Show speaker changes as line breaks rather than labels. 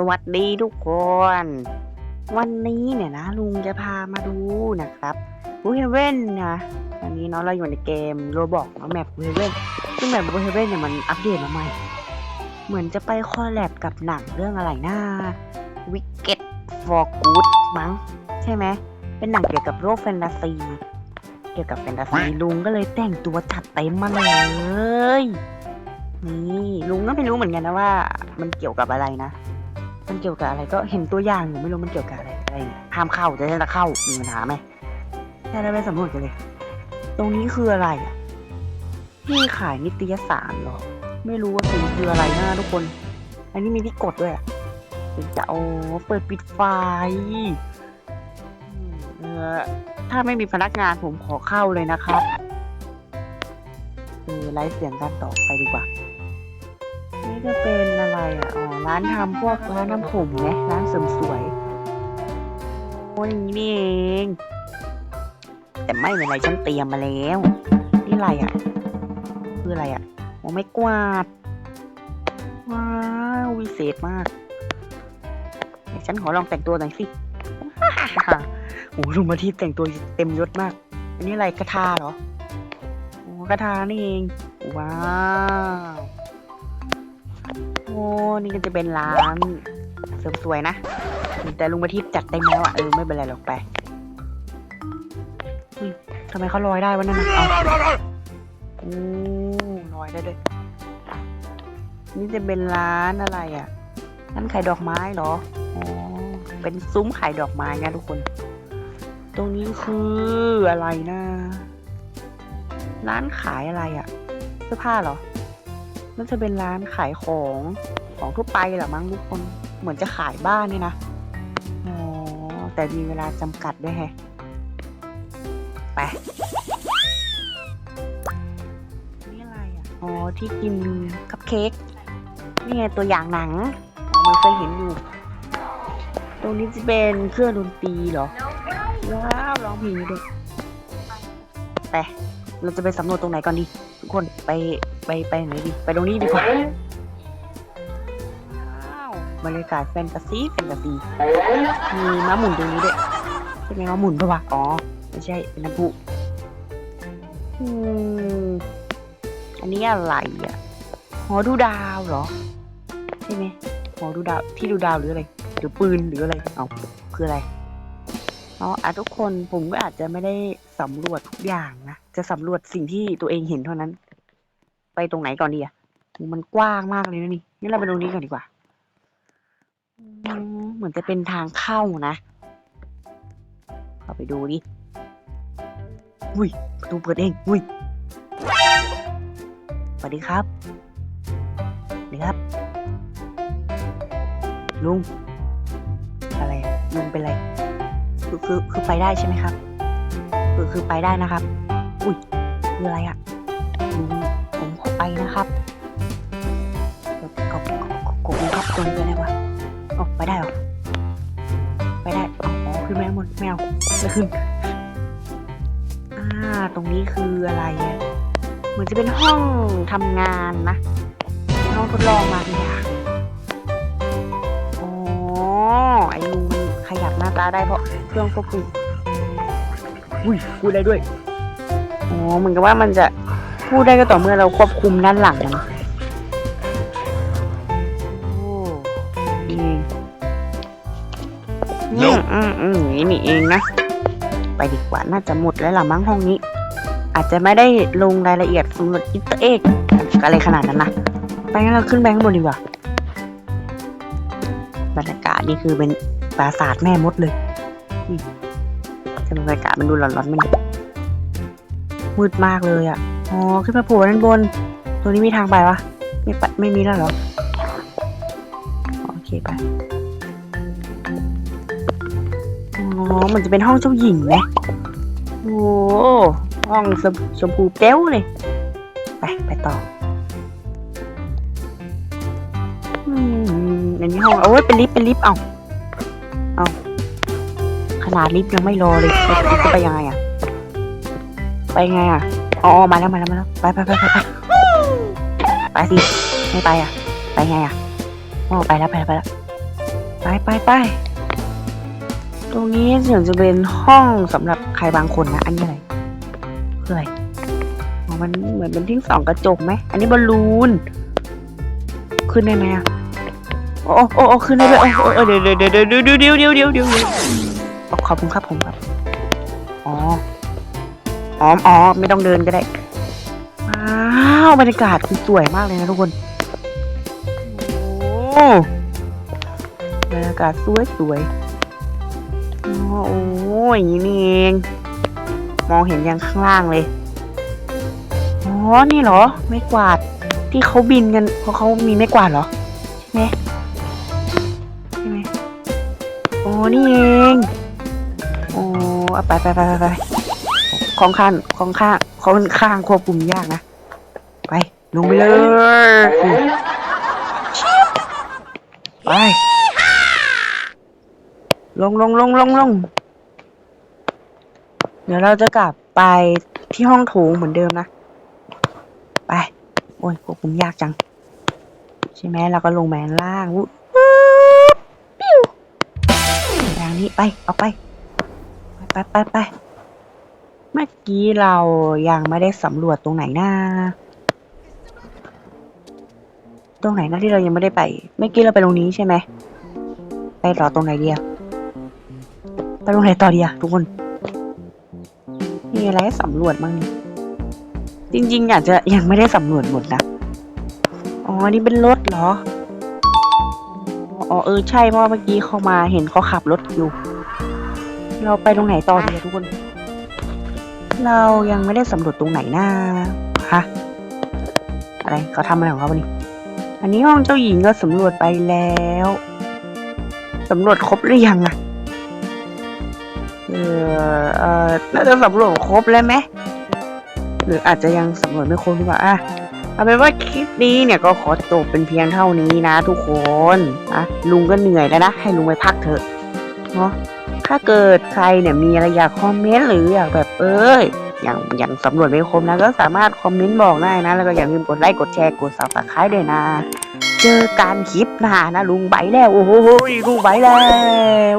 สวัสดีทุกคน วันนี้เนี่ยนะลุงจะพามาดูนะครับบูเฮเว่นนะอันนี้เนาะเราอยู่ในเกมโรบอกแมปบูเฮเว่นซึ่งแมปบูเฮเว่นเนี่ยมันอัปเดตมาใหม่ เหมือนจะไปคอลแลบกับหนังเรื่องอะไรนะ Wicked for Good มั้งใช่ไหมเป็นหนังเกี่ยวกับโลกแฟนตาซี เกี่ยวกับแฟนตาซีลุงก็เลยแต่งตัวจัดเต็มมาเลยนี่ลุงก็ไม่รู้เหมือนกันนะว่า มันเกี่ยวกับอะไรนะ มันเกี่ยวกับอะไรก็เห็นตัวอย่างอยู่ไม่รู้มันเกี่ยวกับอะไรอะไรเนี่ยห้ามเข้าจะจะเข้ามีปัญหาไหมแค่ได้ไปสำรวจกันเลย ตรงนี้คืออะไรอะที่ขายนิตยสารหรอ ไม่รู้ว่าสิ่งคืออะไรนะทุกคน อันนี้มีที่กดด้วยอะจะเอาเปิดปิดไฟเออถ้าไม่มีพนักงานผมขอเข้าเลยนะครับ เออไลฟ์เสียงกันต่อไปดีกว่า นี่จะเป็นอะไรอะ อ๋อ ร้านทำพวกร้านน้ำผมไงร้านเสริมสวยโอ้ยนี่เอง แต่ไม่เป็นไรฉันเตรียมมาแล้ว นี่อะไรอะ คืออะไรอะโอ้ไม่กวาด ว้าววิเศษมากฉันขอลองแต่งตัวหน่อยสิโอ้ลุงมาที่แต่งตัวเต็มยศมาก อันนี้อะไรกระทาเหรอ โอ้กระทานี่เอง ว้าว นี่ก็จะเป็นร้านเสริมสวยนะ แต่ลุงมาทิพย์จัดเต็มแล้วอะเออไม่เป็นไรหรอกไปอุ๊ยทำไมเขาลอยได้วะนั่นน่ะเอาโอ้ลอยได้ด้วย นี่จะเป็นร้านอะไรอะร้านขายดอกไม้เหรออ๋อเป็นซุ้มขายดอกไม้นะทุกคน ตรงนี้คืออะไรนะ ร้านขายอะไรอะ เสื้อผ้าเหรอ มันจะเป็นร้านขายของของทั่วไปแหละมั้งทุกคนเหมือนจะขายบ้านเนี่ยนะอ๋อแต่มีเวลาจำกัดด้วยแฮะไปนี่อะไรอะอ๋อที่กินคัพเค้กนี่ไงตัวอย่างหนังมันเคยเห็นอยู่ ตรงนี้จะเป็นเครื่องดนตรีเหรอ ว้าวร้องเพลงด้วยไปเราจะไปสำรวจตรงไหนก่อนดี คนไปไปไปไหนดีไปตรงนี้ดีกว่าว้าวบรรยากาศแฟนตาซีแฟนตาซีมีม้าหมุนตรงนี้ด้วยใช่ไหมม้าหมุนปะวะอ๋อไม่ใช่เป็นน้ำพุอืมอันนี้อะไรอะหอดูดาวเหรอใช่ไหมหอดูดาวที่ดูดาวหรืออะไรหรือปืนหรืออะไรเอาคืออะไรอ๋ออะทุกคนผมก็อาจจะไม่ได้ สำรวจทุกอย่างนะ จะสำรวจสิ่งที่ตัวเองเห็นเท่านั้น ไปตรงไหนก่อนดีอะมันกว้างมากเลยนะนี่งั้นเราไปตรงนี้ก่อนดีกว่าเหมือนจะเป็นทางเข้านะเข้าไปดูดิ อุ้ยประตูเปิดเอง อุ้ยสวัสดีครับสวัสดีครับ ลุง อะไร ลุงเป็นไร คือคือคือไปได้ใช่ไหมครับ คือคือไปได้นะครับ อุ้ยคืออะไรอะลุงผมขอไปนะครับเดี๋ยวขอบขอบขอบคุณครับตรงนี้ได้ปะอ๋อไปได้เหรอไปได้อ๋อขึ้นไม่ได้หมดไม่เอาไม่ขึ้นอ่าตรงนี้คืออะไรอะเหมือนจะเป็นห้องทำงานนะห้องทดลองบางอย่างอ๋อไอ้ลุงมันขยับหน้าตาได้เพราะเครื่องควบคุม อุ้ยพูดได้ด้วยอ๋อเหมือนกับว่ามันจะพูดได้ก็ต่อเมื่อเราควบคุมด้านหลังมันโอ้ดีอืมอืมอืมอย่างนี้นี่เองนะ ไปดีกว่าน่าจะหมดแล้วล่ะมั้งห้องนี้ อาจจะไม่ได้ลงรายละเอียดสำรวจอินเตอร์เอกอะไรขนาดนั้นนะไปงั้นเราขึ้นไปข้างบนดีกว่าบรรยากาศนี่คือเป็นปราสาทแม่มดเลยอืม แต่บรรยากาศมันดูร้อนๆมันมืดมากเลยอะ อ๋อ ขึ้นมาโผล่ด้านบนตรงนี้มีทางไปวะ ไม่ไปไม่มีแล้วเหรอ โอเคไป อ๋อ มันจะเป็นห้องเจ้าหญิงไหมโอ้ห้องชมพูเป้วเลย ไป ไปต่ออืมอันนี้ห้องโอ้ยเป็นลิฟต์เป็นลิฟต์เอาเอา ขนาดลิฟต์ยังไม่รอเลยจะไปยังไงอะไปยังไงอะอ๋อมาแล้วมาแล้วมาแล้วไปไปไปไปไปไปสิไม่ไปอะไปไงอะอ๋อไปแล้วไปแล้วไปแล้วไปไปไปตรงนี้เสียงจะเป็นห้องสำหรับใครบางคนนะอันนี้อะไรคืออะไรมันเหมือนเป็นทิ้งสองกระจกไหมอันนี้บอลลูนขึ้นได้ไหมอะโอ้โอ้โอ้ขึ้นได้ด้วยโอ้โอ้เดี๋ยวเดี๋ยวเดี๋ยวเดี๋ยวเดี๋ยวเดี๋ยวเดี๋ยว ขอบคุณครับผมครับ อ๋ออ๋ออ๋อไม่ต้องเดินก็ได้ ว้าวบรรยากาศคือสวยมากเลยนะทุกคน โอ้บรรยากาศสวยสวยโอ้ยอย่างนี้นี่เอง มองเห็นยังข้างล่างเลยอ๋อนี่เหรอ ไม่กวาด ที่เขาบินกันเพราะเขามีไม่กวาดเหรอใช่ไหมใช่ไหมโอ้นี่เอง ไปไปไปไปไปของข้างของข้างของข้างควบคุมยากนะ ไป ลงไปเลย ไป ลงลงลงลงลงเดี๋ยวเราจะกลับไปที่ห้องโถงเหมือนเดิมนะ ไป โอ้ยควบคุมยากจัง ใช่ไหมเราก็ลงแมนล่างวุ้บปิ้วทางนี้ไป เอาไป ไปไปไปเมื่อกี้เรายังไม่ได้สำรวจตรงไหนนะ ตรงไหนนะที่เรายังไม่ได้ไป เมื่อกี้เราไปตรงนี้ใช่ไหม ไปต่อตรงไหนเดียวไปตรงไหนต่อเดียวทุกคน มีอะไรให้สำรวจบ้างนี่จริงๆอาจจะยังไม่ได้สำรวจหมดนะ อ๋อ นี่เป็นรถเหรอ อ๋อเออใช่เพราะเมื่อกี้เขามาเห็นเขาขับรถอยู่ เราไปตรงไหนต่อดีอะทุกคน เรายังไม่ได้สำรวจตรงไหนนะฮะอะไรเขาทำอะไรของเขาวะนี่อันนี้ห้องเจ้าหญิงก็สำรวจไปแล้วสำรวจครบหรือยังอะเออเออน่าจะสำรวจครบแล้วไหมหรืออาจจะยังสำรวจไม่ครบหรือเปล่าอะเอาเป็นว่าคลิปนี้เนี่ยก็ขอจบเป็นเพียงเท่านี้นะ ทุกคนนะลุงก็เหนื่อยแล้วนะ ให้ลุงไปพักเถอะเนาะ ถ้าเกิดใครเนี่ยมีอะไรอยากคอมเมนต์หรืออยากแบบเอ้ยอย่างอย่างสำรวจไม่ครบนะก็สามารถคอมเมนต์บอกได้นะ แล้วก็อย่าลืมกดไลค์กดแชร์กดซับสไครต์ด้วยนะ เจอกันคลิปหน้านะลุงไบแล้ว โอ้โหลุงไบแล้ว